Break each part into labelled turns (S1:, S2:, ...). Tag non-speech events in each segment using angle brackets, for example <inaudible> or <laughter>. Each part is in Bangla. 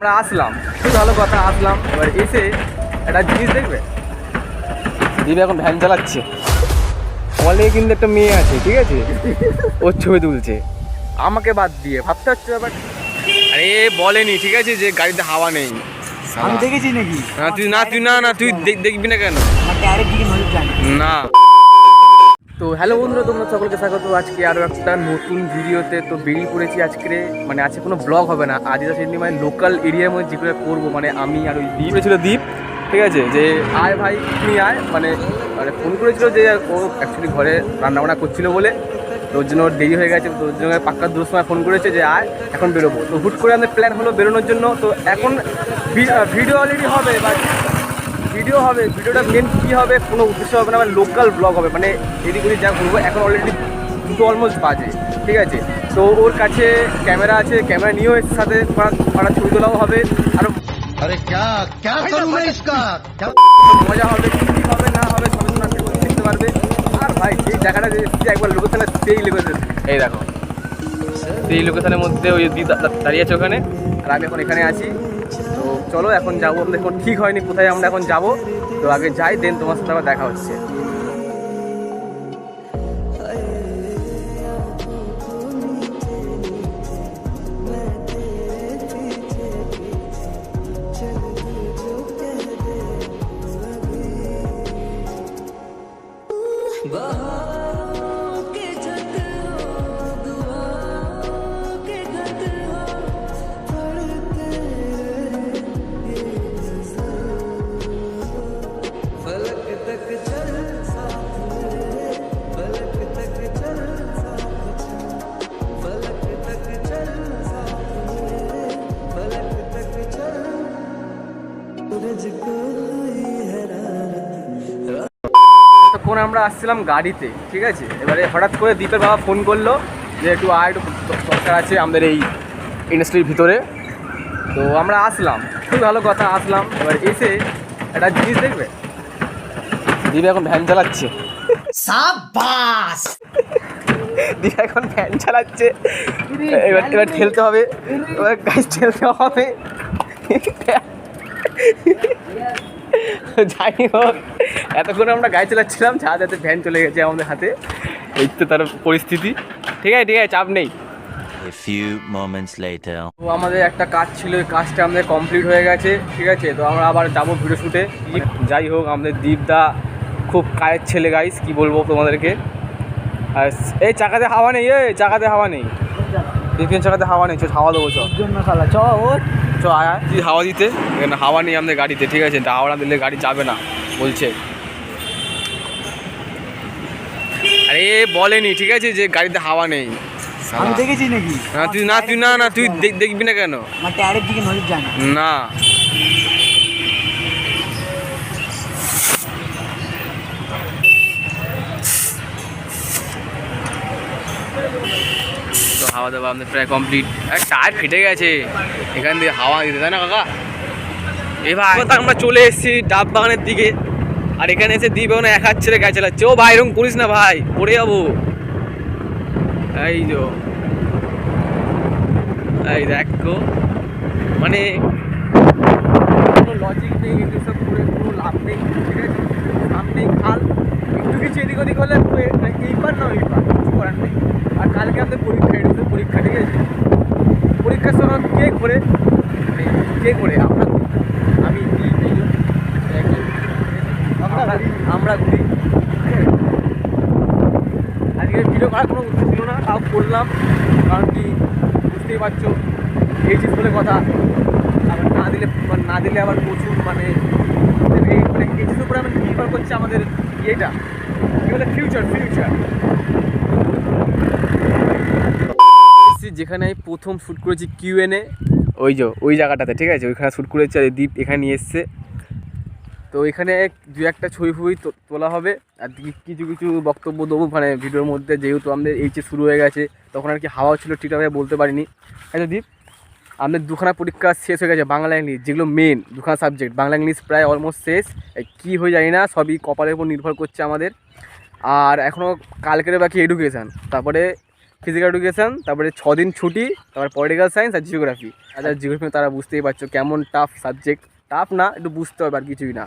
S1: আমরা আসলাম। খুব ভালো কথা আসলাম। এবার এসে একটা জিনিস দেখবে। দিদি এখন ভ্যান চালাচ্ছে। অনেক কিন্তু একটা মেয়ে আছে ঠিক আছে? ওর ছবি তুলছে। আমাকে বাদ দিয়ে ভাবতে হচ্ছে ব্যাপার। আরে বলেনি ঠিক আছে যে গাড়িতে হাওয়া নেই।
S2: আমি দেখেছি নাকি?
S1: না তুই না তুই না না তুই দেখবি না কেন? না। তো হ্যালো বন্ধুরা তোমরা সকলকে স্বাগত। আজকে আরও একটা নতুন ভিডিওতে তো বেরিয়ে পড়েছি আজকে। মানে আজকে কোনো ব্লগ হবে না। আজ সেদিন মানে লোকাল এরিয়ার মধ্যে যেগুলো করব মানে আমি আর ওই দ্বীপ ছিল দ্বীপ ঠিক আছে? যে আয় ভাই তুমি আয়। মানে মানে ফোন করেছিল যে ও অ্যাকচুয়ালি ঘরে রান্নাবান্না করছিল বলে। তো ওর জন্য ওর দেরি হয়ে গেছে। তো ওর জন্য পাক্কা দুটোর সময় ফোন করেছে যে আয় এখন বেরোবো। তো হুট করে আমাদের প্ল্যান হলো বেরোনোর জন্য। তো এখন ভিডিও অলরেডি হবে বাট ভিডিও হবে ভিডিওটা মেন কী হবে কোনো উদ্দেশ্য হবে না মানে লোকাল ব্লগ হবে মানে এদিক ওদিক যা ঘুরবো এখন অলরেডি দুটো অলমোস্ট বাজে ঠিক আছে তো ওর কাছে ক্যামেরা আছে ক্যামেরা নিয়েও এর সাথে করা ছবি তোলাও হবে আরও
S3: अरे क्या क्या करूं मैं इसका क्या
S1: মজা হবে কী হবে না হবে সবাই তোমরা দেখতে পারবে আর ভাই এই জায়গাটা যে এসেছি একবার লোকেশনে সেই লোকেশন এই দেখো সেই লোকেশনের মধ্যে ওই দিদি দা- দা- দাঁড়িয়ে আছে ওখানে আর আমি এখন এখানে আছি তো চলো, এখন যাব। দেখো, ঠিক হয়নি, কোথায় আমরা এখন যাব? তো আগে যাই দেন তোমার সাথে আবার দেখা হচ্ছে। আসছিলাম গাড়িতে ঠিক আছে? এবারে হঠাৎ করে দীপের বাবা ফোন করল যে একটু আয় একটু দরকার আছে আমাদের এই ইন্ডাস্ট্রির ভিতরে। তো আমরা আসলাম খুব ভালো কথা আসলাম। এবার এসে একটা জিনিস দেখবে? দীপ এখন ভ্যান চালাচ্ছে।
S2: সাবাস
S1: দীপ এখন ভ্যান চালাচ্ছে। এবার এবার ঠেলতে হবে। এবার গাছ ঠেলতে হবে। যাই হোক। এতক্ষণ আমরা গাড়ি চালাচ্ছিলাম যা যাতে ভ্যান চলে গেছে আমাদের হাতে। এই তো তার পরিস্থিতি। ঠিক আছে ঠিক আছে চাপ নেই।
S4: A few moments later.
S1: তো আমাদের একটা কাজ ছিল ওই কাজটা আমাদের কমপ্লিট হয়ে গেছে ঠিক আছে? তো আমরা আবার যাব ভিডিও শ্যুটে যাই হোক আমাদের দীপদা খুব কায়ের ছেলে গাইস কি বলব তোমাদেরকে? আর এই চাকাতে হাওয়া নেই এই চাকাতে হাওয়া নেই। দ্বিতীয় চাকাতে হাওয়া নেই চ হাওয়া দেবো চ
S2: জন্য খালা চ ওর
S1: চ আয় হাওয়া দিতে এখানে হাওয়া নেই আমাদের গাড়িতে ঠিক আছে? হাওয়া না দিলে গাড়ি যাবে না বলছে। আরে বলেনি ঠিক আছে যে গাড়িতে হাওয়া নেই।
S2: আমি দেখেছি নাকি?
S1: না তুই না তুই না না তুই দেখ- দেখবি না কেন?
S2: আমার ট্যারের দিকে নজর জানি
S1: না। তো হাওয়া দাওয়া আমাদের প্রায় কমপ্লিট টায়ার ফেটে গেছে। এখান দিয়ে হাওয়া দিতে তাই না কাকা? এবার আমরা চলে এসেছি? ডাব বাগানের দিকে। আর এখানে এসে দ্বীপ এখন এক হাত ছেড়ে গাছ চালাচ্ছে। ও ভাই, এরকম করিস না ভাই, পড়ে যাব। এই যো এই দেখো মানে কোনো লজিক নেই এগুলো সব করে, কোনো লাভ নেই, ঠিক আছে? সামনেই খাল একটু কিছু এদিক ওদিক হলে পুরো এই না ওই কিছু করার নেই। আর কালকে আমাদের পরীক্ষা, এটা পরীক্ষা, ঠিক আছে? পরীক্ষার সময় কে করে মানে কে করে আমরা আমি এই- আমরা আমরা ঘুরি। আজকে ভিডিও করার কোনো উদ্দেশ্য ছিল না, তাও করলাম, কারণ কি বুঝতেই পারছ, এই জিনিস বলে কথা, আবার না দিলে না দিলে আবার প্রচুর মানে এই মানে এই জিনিসের উপরে আমাদের নির্ভর করছে আমাদের ইয়েটা। কি বলে? ফিউচার ফিউচার যেখানে আমি প্রথম শ্যুট করেছি কিউএনএ ওই যে, ওই জায়গাটাতে, ঠিক আছে? ওইখানে শ্যুট করেছি আর দ্বীপ এখানে নিয়ে এসছে। তো এখানে দু একটা ছবি ফুবি তোলা হবে। আর কিছু কিছু বক্তব্য দেবো মানে ভিডিওর মধ্যে যেহেতু আমাদের এইচে শুরু হয়ে গেছে, তখন আর কি হাওয়া ছিল ঠিকঠাকভাবে বলতে পারিনি। আচ্ছা দীপ, আমাদের দুখানা পরীক্ষা শেষ হয়ে গেছে, বাংলা ইংলিশ, যেগুলো মেন দুখানা সাবজেক্ট বাংলা ইংলিশ প্রায় অলমোস্ট শেষ। কী হয়ে জানি না, সবই কপালের উপর নির্ভর করছে আমাদের। আর এখনও কালকের বাকি এডুকেশান তারপরে ফিজিক্যাল এডুকেশান তারপরে দিন ছুটি, তারপরে পলিটিক্যাল সায়েন্স আর জিওগ্রাফি আর জিওগ্রাফি তারা বুঝতেই পারছ, কেমন টাফ সাবজেক্ট টাফ না, একটু বুঝতে হবে আর কিছুই না।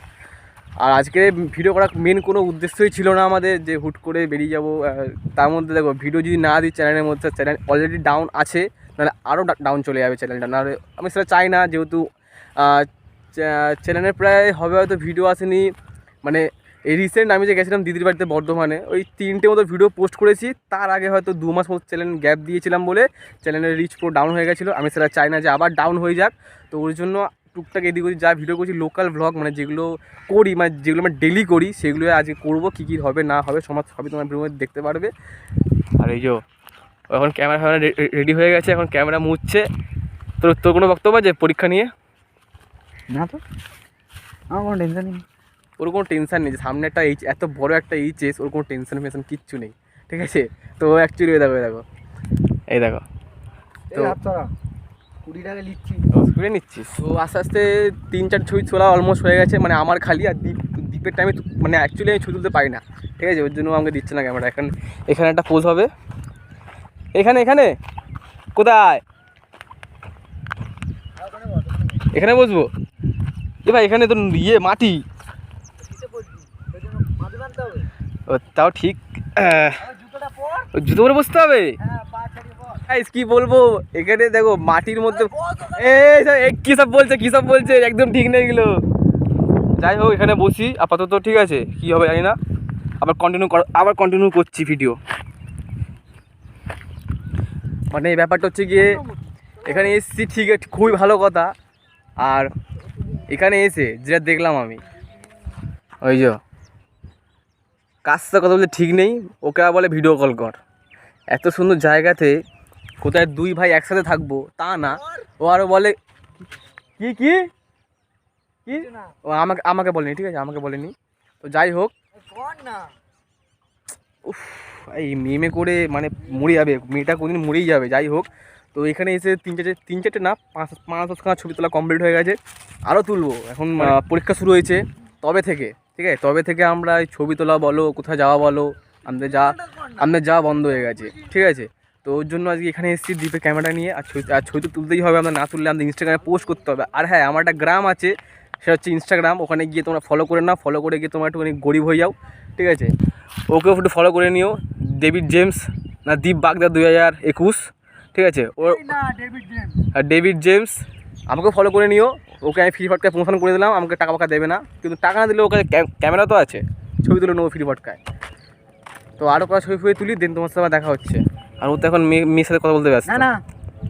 S1: আর আজকে ভিডিও করার মেন কোনো উদ্দেশ্যই ছিল না আমাদের যে হুট করে বেরিয়ে যাব তার মধ্যে দেখো ভিডিও যদি না দিই চ্যানেলের মধ্যে চ্যানেল অলরেডি ডাউন আছে, নাহলে আরও ডাউন চলে যাবে চ্যানেলটা নাহলে আমি সেটা চাই না, যেহেতু চ্যানেলের প্রায় হবে হয়তো ভিডিও আসেনি। মানে এই রিসেন্ট আমি যে গেছিলাম দিদির বাড়িতে বর্ধমানে, ওই তিনটে মতো ভিডিও পোস্ট করেছি। তার আগে হয়তো দু মাস মতো চ্যানেল গ্যাপ দিয়েছিলাম বলে চ্যানেলের রিচ পুরো ডাউন হয়ে গেছিল। আমি সেটা চাই না যে আবার ডাউন হয়ে যাক। তো ওর জন্য টুকটাক এদিক ওদিক যা ভিডিও করছি লোকাল ভ্লগ মানে যেগুলো করি মানে যেগুলো আমি ডেলি করি সেগুলো আজকে করব কী কী হবে না হবে সমাজ সবই তোমার মধ্যে দেখতে পারবে। আর এই যে এখন ক্যামেরা ফ্যামেরা রেডি হয়ে গেছে এখন ক্যামেরা মুছছে। তোর তোর কোনো বক্তব্য আছে পরীক্ষা নিয়ে?
S2: না তো। আমার কোনো টেনশন নেই।
S1: ওর কোনো টেনশন নেই যে সামনে একটা এইচ এত বড় একটা এইচএস ওর কোনো টেনশন ফেনশন কিচ্ছু নেই। ঠিক আছে? তো অ্যাকচুয়ালি দেখো এই দেখো। এই দেখো। তো-
S2: কুড়ি টাকা নিচ্ছি।
S1: করে নিচ্ছিস? তো আস্তে আস্তে তিন চার ছবি তোলা অলমোস্ট হয়ে গেছে মানে আমার খালি আর দ্বীপ দ্বীপের টাইমে মানে অ্যাকচুয়ালি আমি ছবি তুলতে পারি না। ঠিক আছে ওর জন্য আমাকে দিচ্ছে না ক্যামেরা এখানে এখানে একটা পোজ হবে। এখানে এখানে? কোথায়? এখানে বসবো? এ ভাই এখানে তো ইয়ে মাটি। ও তাও ঠিক। জুতো পরে বসতে হবে
S2: হ্যাঁ পা ছাড়িয়ে পর
S1: গাইস কি বলব? এখানে দেখো মাটির মধ্যে এই কি সব বলছে, কি সব বলছে? একদম ঠিক নেই এগুলো। যাই হোক, এখানে বসি, আপাতত ঠিক আছে। কি হবে জানি না। আবার কন্টিনিউ আবার কন্টিনিউ করছি ভিডিও মানে এই ব্যাপারটা হচ্ছে গিয়ে, এখানে এসেছি, ঠিক খুবই ভালো কথা। আর এখানে এসে যেটা দেখলাম আমি, ওই যে কাজটা কথা বলতে ঠিক নেই, ওকে বলে ভিডিও কল কর। এত সুন্দর জায়গাতে কোথায় দুই ভাই একসাথে থাকব? তা না। ও আরও বলে কি কি? কি? ও আমাকে আমাকে বলেনি ঠিক আছে আমাকে বলেনি। তো যাই হোক।
S2: না
S1: উফ এই মেমে করে মানে মরে যাবে। মেয়েটা কোনদিন মরেই যাবে যাই হোক। তো এখানে এসে তিন চারটে তিন চারটে না পাঁচ পাঁচ দশখানা ছবি তোলা কমপ্লিট হয়ে গেছে। আরও তুলবো। এখন পরীক্ষা শুরু হয়েছে। তবে থেকে ঠিক আছে? তবে থেকে আমরা এই ছবি তোলা বলো কোথায় যাওয়া বলো আমাদের যা আমাদের যাওয়া বন্ধ হয়ে গেছে ঠিক আছে? তো ওর জন্য আজকে এখানে এসেছি দ্বীপে ক্যামেরা নিয়ে। আর ছবি আর ছবি তো তুলতেই হবে আমরা না তুললে আমাদের ইনস্টাগ্রামে পোস্ট করতে হবে। আর হ্যাঁ আমার একটা গ্রাম আছে সেটা হচ্ছে ইনস্টাগ্রাম ওখানে গিয়ে তোমরা ফলো করে নাও ফলো করে গিয়ে তোমরা একটুখানি গরিব হয়ে যাও ঠিক আছে? ওকেও একটু ফলো করে নিও। ডেভিড জেমস না দীপ বাগদা দুই হাজার একুশ ঠিক আছে? ওর
S2: ডেভিড জেমস
S1: আর ডেভিড জেমস আমাকেও ফলো করে নিও। ওকে আমি ফ্রি ফটকায় প্রমোশন করে দিলাম আমাকে টাকা ফাকা দেবে না। কিন্তু টাকা না দিলে ওকে ক্যা- ক্যামেরা তো আছে। ছবি তুলে নেব ফ্রি ফটকায় তো আরও কটা ছবি ফুয়ে তুলি দেন তোমার সাথে দেখা হচ্ছে। আর ও তো এখন মেয়ে মেয়ের সাথে কথা বলতে ব্যস্ত।
S2: না না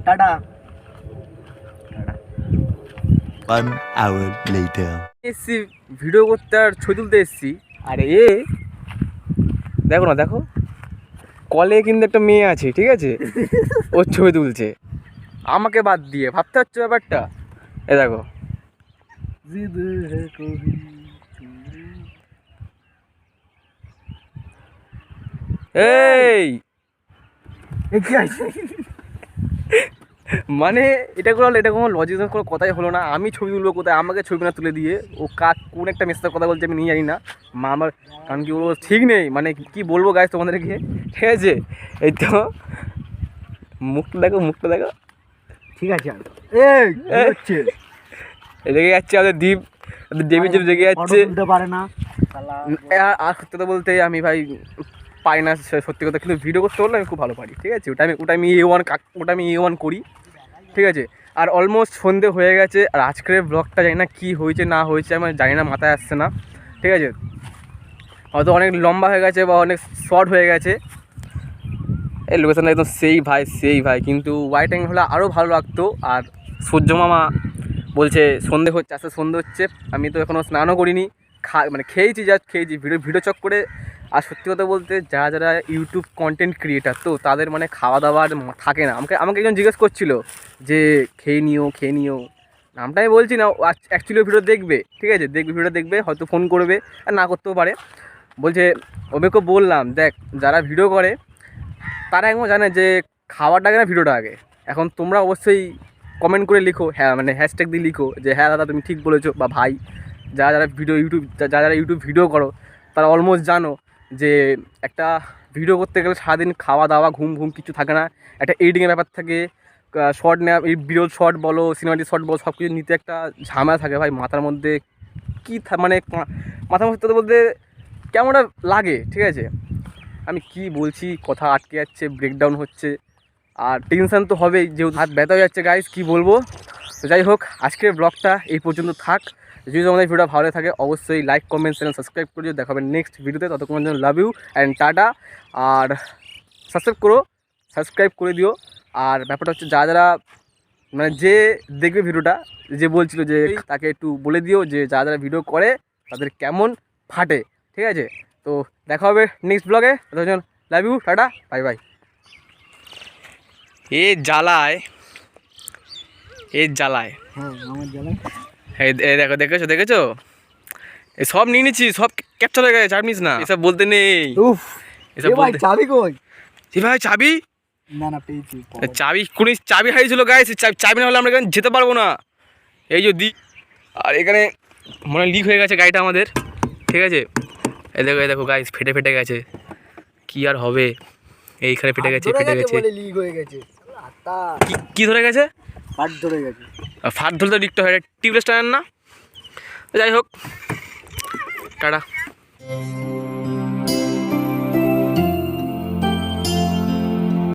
S2: টাটা।
S4: One hour later.
S1: এসছি ভিডিও করতে আর ছবি তুলতে এসছি। আর এ দেখো না দেখো। কলে কিন্তু একটা মেয়ে আছে ঠিক আছে? <laughs> ওর ছবি তুলছে। আমাকে বাদ দিয়ে ভাবতে পারছ ব্যাপারটা। এ দেখো।
S2: জিদ হে কবি
S1: এই! মানে এটা কোনো এটা কোনো লজিক কোনো কথাই হলো না। আমি ছবি তুলবো কোথায়? আমাকে ছবি না তুলে দিয়ে ও কাক কোন একটা মেসেজের কথা বলছে আমি নিয়ে জানি না। মা আমার কারণ কি বলব ঠিক নেই। মানে কি বলব গাছ তোমাদেরকে? ঠিক আছে? এই তো মুখটা দেখো মুখটা দেখো।
S2: ঠিক আছে
S1: রেগে যাচ্ছে আমাদের দ্বীপ দেবী যে রেগে যাচ্ছে। আর সত্যি বলতে আমি ভাই পাই না সত্যি কথা। কিন্তু ভিডিও করতে হলে আমি খুব ভালো পারি, ঠিক আছে? ওটা আমি ওটা আমি এ ওয়ান ওটা আমি এ ওয়ান করি, ঠিক আছে? আর অলমোস্ট সন্ধে হয়ে গেছে, আর আজকের ব্লগটা জানি না কী হয়েছে, না হয়েছে, আমার জানি না, মাথায় আসছে না, ঠিক আছে? হয়তো অনেক লম্বা হয়ে গেছে বা অনেক শর্ট হয়ে গেছে। এই লোকেশনটা একদম সেই ভাই সেই ভাই। কিন্তু হোয়াইট অ্যাঙ্গেল হলে আরও ভালো লাগতো। আর সূর্য মামা বলছে, সন্ধে হচ্ছে আস্তে সন্ধে হচ্ছে, আমি তো এখনও স্নানও করিনি, খা মানে খেয়েছি যা খেয়েছি। ভিডিও ভিডিও চক করে আর সত্যি কথা বলতে, যারা যারা ইউটিউব কন্টেন্ট ক্রিয়েটার তো তাদের মানে খাওয়া দাওয়ার থাকে না। আমাকে আমাকে একজন জিজ্ঞেস করছিল যে, খেয়ে নিও খেয়ে নিও। নামটা আমি বলছি না অ্যাকচুয়ালি ভিডিও দেখবে, ঠিক আছে? দেখবে ভিডিও দেখবে, হয়তো ফোন করবে, আর না করতেও পারে। বলছে ওবেকে বললাম, দেখ, যারা ভিডিও করে, তারা একদম জানে যে, খাওয়াটা আগে না ভিডিওটা আগে। এখন তোমরা অবশ্যই কমেন্ট করে লিখো হ্যাঁ মানে হ্যাশট্যাগ দিয়ে লিখো যে হ্যাঁ দাদা, তুমি ঠিক বলেছ বা ভাই। যারা যারা ভিডিও ইউটিউব যারা যারা ইউটিউব ভিডিও করো, তারা অলমোস্ট জানো যে একটা ভিডিও করতে গেলে সারাদিন খাওয়া দাওয়া, ঘুম ঘুম কিছু থাকে না। একটা এডিটিংয়ের ব্যাপার থাকে। শর্ট নেওয়া এই বিরোধ শর্ট বলো সিনেমাটিক শর্ট বলো সব কিছু নিতে একটা ঝামেলা থাকে। ভাই, মাথার মধ্যে কী মানে মাথার মধ্যে বলতে কেমনটা লাগে, ঠিক আছে? আমি কি বলছি, কথা আটকে যাচ্ছে ব্রেকডাউন হচ্ছে, আর টেনশান তো হবেই, যেহেতু হাত ব্যথা হয়ে যাচ্ছে গাইজ কী বলব? তো যাই হোক, আজকের ব্লগটা এই পর্যন্ত থাক। যদি তোমাদের ভিডিওটা ভালো লাগে থাকে অবশ্যই লাইক কমেন্ট চ্যানেল সাবস্ক্রাইব করে দিও দেখা হবে নেক্সট ভিডিওতে ততক্ষণ জন্য লাভ ইউ অ্যান্ড টাটা আর সাবস্ক্রাইব করো সাবস্ক্রাইব করে দিও। আর ব্যাপারটা হচ্ছে যা যারা মানে যে দেখবে ভিডিওটা যে বলছিল যে তাকে একটু বলে দিও যে যারা যারা ভিডিও করে তাদের কেমন ফাটে ঠিক আছে? তো দেখা হবে নেক্সট ব্লগে ততক্ষণ love you tata bye bye এ জ্বালায় এ জ্বালায়।
S2: হ্যাঁ আমার জ্বালাই
S1: এই দেখো দেখেছ দেখেছ? এই সব নিয়ে নিচ্ছি সব ক্যাপচার হয়ে গেছে চাপ নিস না। এসব বলতে নেই।
S2: উফ
S1: এসব
S2: ভাই চাবি কই?
S1: ভাই চাবি?
S2: না না পেয়েছি
S1: চাবি কোন চাবি হারিয়েছিল গায়ে চাবি না হলে আমরা এখানে যেতে পারব না। এই যে দি আর এখানে মনে লিক হয়ে গেছে গাড়িটা আমাদের। ঠিক আছে? এই দেখো এই দেখো গাইস ফেটে ফেটে গেছে। কি আর হবে? এইখানে ফেটে গেছে ফেটে গেছে
S2: লিক হয়ে গেছে।
S1: কি ধরে গেছে?
S2: পাট ধরে গেছে।
S1: ফাট ধরতে লিকটা হয় টিউবলেস টানেন না। যাই হোক টাটা।